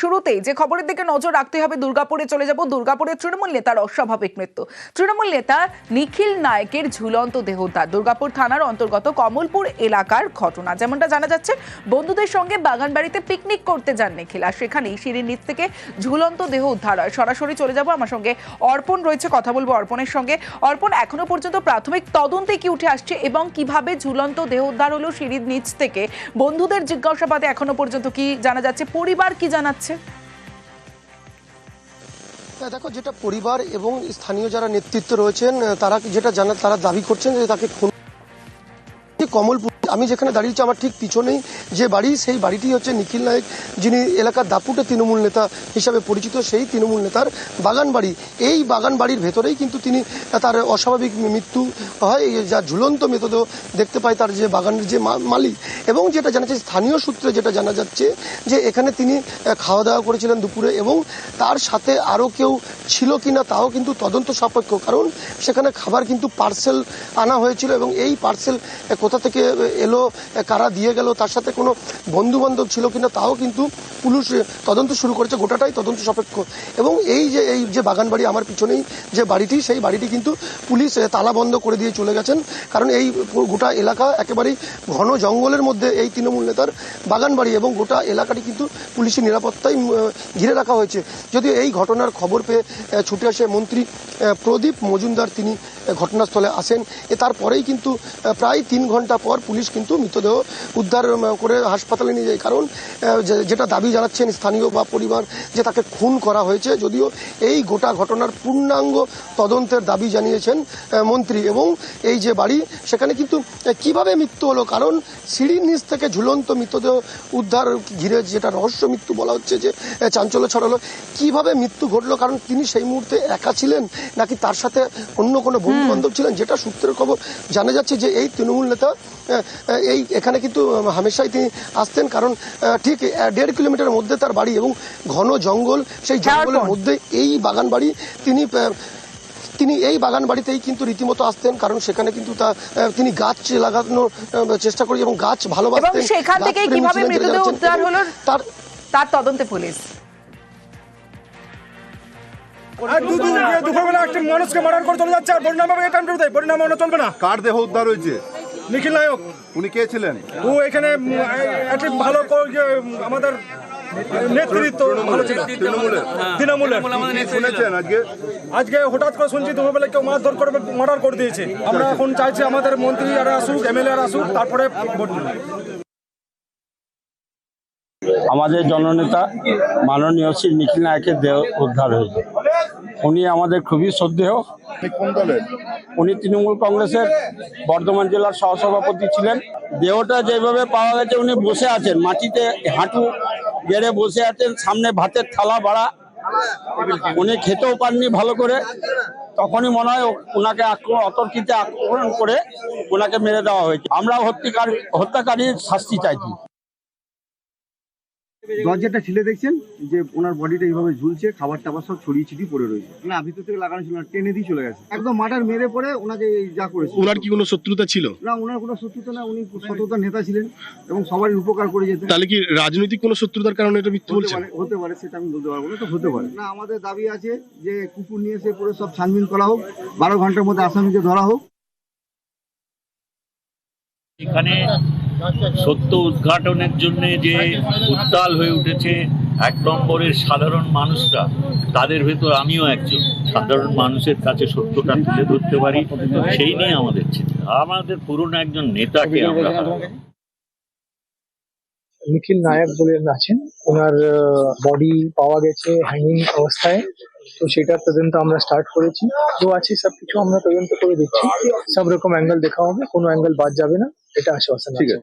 শুরুতেই যে খবরের দিকে নজর রাখতে হবে, দুর্গাপুরে চলে যাব। দুর্গাপুরের তৃণমূল নেতার অস্বাভাবিক মৃত্যু। তৃণমূল নেতা নিখিল নায়কের ঝুলন্ত দেহোদ্ধার দুর্গাপুর থানার অন্তর্গত কমলপুর এলাকার ঘটনা। যেমনটা জানা যাচ্ছে, বন্ধুদের সঙ্গে বাগানবাড়িতে পিকনিক করতে যান নিখিল। আর সেখানেই সিঁড়ির নিচ থেকে ঝুলন্ত দেহ উদ্ধার হয়। সরাসরি চলে যাব। আমার সঙ্গে অর্পণ রয়েছে। কথা বলব অর্পণের সঙ্গে। অর্পণ, এখনও পর্যন্ত প্রাথমিক তদন্তে কি উঠে আসছে এবং কীভাবে ঝুলন্ত দেহ উদ্ধার হলো সিঁড়ির নিচ থেকে? বন্ধুদের জিজ্ঞাসাবাদে এখনও পর্যন্ত কি জানা যাচ্ছে? পরিবার কি জানাচ্ছে? হ্যাঁ, দেখো যেটা পরিবার এবং স্থানীয় যারা নেতৃত্ব রয়েছেন তারা যেটা জানা তারা দাবি করছেন যে তাকে কমলপুর আমি যেখানে দাঁড়িয়েছি, আমার ঠিক পিছনেই যে বাড়ি, সেই বাড়িটি হচ্ছে নিখিল নায়ক, যিনি এলাকার দাপুটে তৃণমূল নেতা হিসাবে পরিচিত, সেই তৃণমূল নেতার বাগান বাড়ি। এই বাগান বাড়ির ভেতরেই কিন্তু তিনি তার অস্বাভাবিক মৃত্যু হয় যা ঝুলন্ত মৃতদেহ দেখতে পায় তার যে বাগানের যে মালিক। এবং যেটা জানা যাচ্ছে, স্থানীয় সূত্রে যেটা জানা যাচ্ছে, যে এখানে তিনি খাওয়া দাওয়া করেছিলেন দুপুরে এবং তার সাথে আরও কেউ ছিল কি না তাও কিন্তু তদন্ত সাপেক্ষ। কারণ সেখানে খাবার কিন্তু পার্সেল আনা হয়েছিল এবং এই পার্সেল কোথা থেকে এলো কারা দিয়ে গেল, তার সাথে কোনো বন্ধু বান্ধব ছিল কিনা তাও কিন্তু পুলিশ তদন্ত শুরু করেছে, গোটাটাই তদন্ত সাপেক্ষ। এবং এই যে এই যে বাগান বাড়ি আমার পিছনেই যে বাড়িটি, সেই বাড়িটি কিন্তু পুলিশ তালা বন্ধ করে দিয়ে চলে গেছেন। কারণ এই গোটা এলাকা একেবারেই ঘন জঙ্গলের মধ্যে এই তৃণমূল নেতার বাগান বাড়ি এবং গোটা এলাকাটি কিন্তু পুলিশের নিরাপত্তায় ঘিরে রাখা হয়েছে। যদিও এই ঘটনার খবর পেয়ে ছুটে আসে মন্ত্রী প্রদীপ মজুমদার। তিনি ঘটনাস্থলে আসেন। এ, তারপরেই কিন্তু প্রায় তিন ঘণ্টা পর পুলিশ কিন্তু মৃতদেহ উদ্ধার করে হাসপাতালে নিয়ে যায়। কারণ যেটা দাবি জানাচ্ছেন স্থানীয় বা পরিবার যে তাকে খুন করা হয়েছে, যদিও এই গোটা ঘটনার পূর্ণাঙ্গ তদন্তের দাবি জানিয়েছেন মন্ত্রী। এবং এই যে বাড়ি, সেখানে কিন্তু কীভাবে মৃত্যু হলো? কারণ, সিঁড়ির নিচ থেকে ঝুলন্ত মৃতদেহ উদ্ধার ঘিরে যেটা রহস্য মৃত্যু বলা হচ্ছে যে চাঞ্চল্য ছড়ালো। কীভাবে মৃত্যু ঘটলো? কারণ, তিনি সেই মুহূর্তে একা ছিলেন, নাকি তার সাথে অন্য কোনো বন্ধু বান্ধব ছিলেন? যেটা সূত্রের খবর জানা যাচ্ছে যে, এই তৃণমূল নেতা এই এখানে কিন্তু হামেশাই তিনি আসতেন কারণ ঠিক দেড় কিলোমিটারের মধ্যে তার বাড়ি এবং ঘন জঙ্গল সেই জঙ্গলের মধ্যে এই বাগান বাড়ি তিনি তিনি এই বাগান বাড়িতেই কিন্তু রীতিমতো আসতেন কারণ সেখানে কিন্তু তা তিনি গাছ লাগানোর চেষ্টা করি এবং গাছ ভালোবাসতেন সেখান প্রেমী কীভাবে মৃতদেহ উদ্ধার হলো তার তার তদন্তে পুলিশ। আর আগে দুপুরবেলা একটা মানুষকে মার্ডার করে চলে যাচ্ছে আর পরিণাম হবে এটা দেয় পরিণাম চলবে না। কার দেহ উদ্ধার হয়েছে? নিখিল নায়ক। উনি কে ছিলেন? ও এখানে একটা ভালো করে যে, উম, আমাদের নেতৃত্ব তৃণমূলের। তৃণমূলের। শুনেছেন আজকে? আজকে হঠাৎ করে শুনছি দুপুরবেলা কেউ মারধর করে মার্ডার করে দিয়েছে। আমরা এখন চাইছি আমাদের মন্ত্রী আর আসুক এমএলএ আর আসুক তারপরে ভোট আমাদের জননেতা মাননীয় শ্রী নিখিল নায়কের দেহ উদ্ধার হয়েছে। উনি আমাদের খুবই শ্রদ্ধেয়। উনি তৃণমূল কংগ্রেসের বর্ধমান জেলার সহসভাপতি ছিলেন। দেহটা যেভাবে পাওয়া গেছে উনি বসে আছেন। মাটিতে হাঁটু গেড়ে বসে আছেন সামনে ভাতের থালা বাড়া। উনি খেতেও পাননি ভালো করে। তখনই মনে হয় ওনাকে আক্রমণ অতর্কিতে আক্রমণ করে ওনাকে মেরে দেওয়া হয়েছে। আমরা হত্যাকারী হত্যাকারীর শাস্তি চাইছি। দরজাটা ছিলে দেখছেন? যে ওনার বডিটা এইভাবে ঝুলছে খাবার টাবার সব ছড়িয়ে ছিটিয়ে পড়ে রয়েছে। না ভিতর থেকে লাগানো ছিল না টেনে দিয়ে চলে গেছে। একদম মাটার মেরে পড়ে ওনাকে এই যা করেছে। ওনার কি কোনো শত্রুতা ছিল? না ওনার কোনো শত্রুতা না উনি সততার নেতা ছিলেন এবং সবারই উপকার করে যেতেন। তাহলে কি রাজনৈতিক কোনো শত্রুতার কারণে এটা মৃত্যু হতে বলছেন? পারে হতে পারে সেটা আমি বলতে পারব না তো হতে পারে। না আমাদের দাবি আছে যে কুকুর নিয়ে এসে পুরো সব ছানবিন করা হোক বারো ঘণ্টার মধ্যে আসামিকে ধরা হোক। এখানে সত্য উদ্ঘাটনের জন্য যে উত্তাল হয়ে উঠেছে এক নম্বরের সাধারণ মানুষরা তাদের ভেতর আমিও একজন। সাধারণ মানুষের কাছে সত্যটা তুলে ধরতে পারি সেই নিয়ে আমাদের চিন্তা। আমাদের পুরনো একজন নেতাকে আমরা নিখিল নায়ক বলে আছেন ওনার বডি পাওয়া গেছে হ্যাঙ্গিং অবস্থায় তো সেটা তদন্ত আমরা স্টার্ট করেছি। তো আছে সবকিছু আমরা তদন্ত করে দিচ্ছি সব রকম অ্যাঙ্গেল দেখা হবে কোনো অ্যাঙ্গেল বাদ যাবে না এটা আশ্বাসন আছে।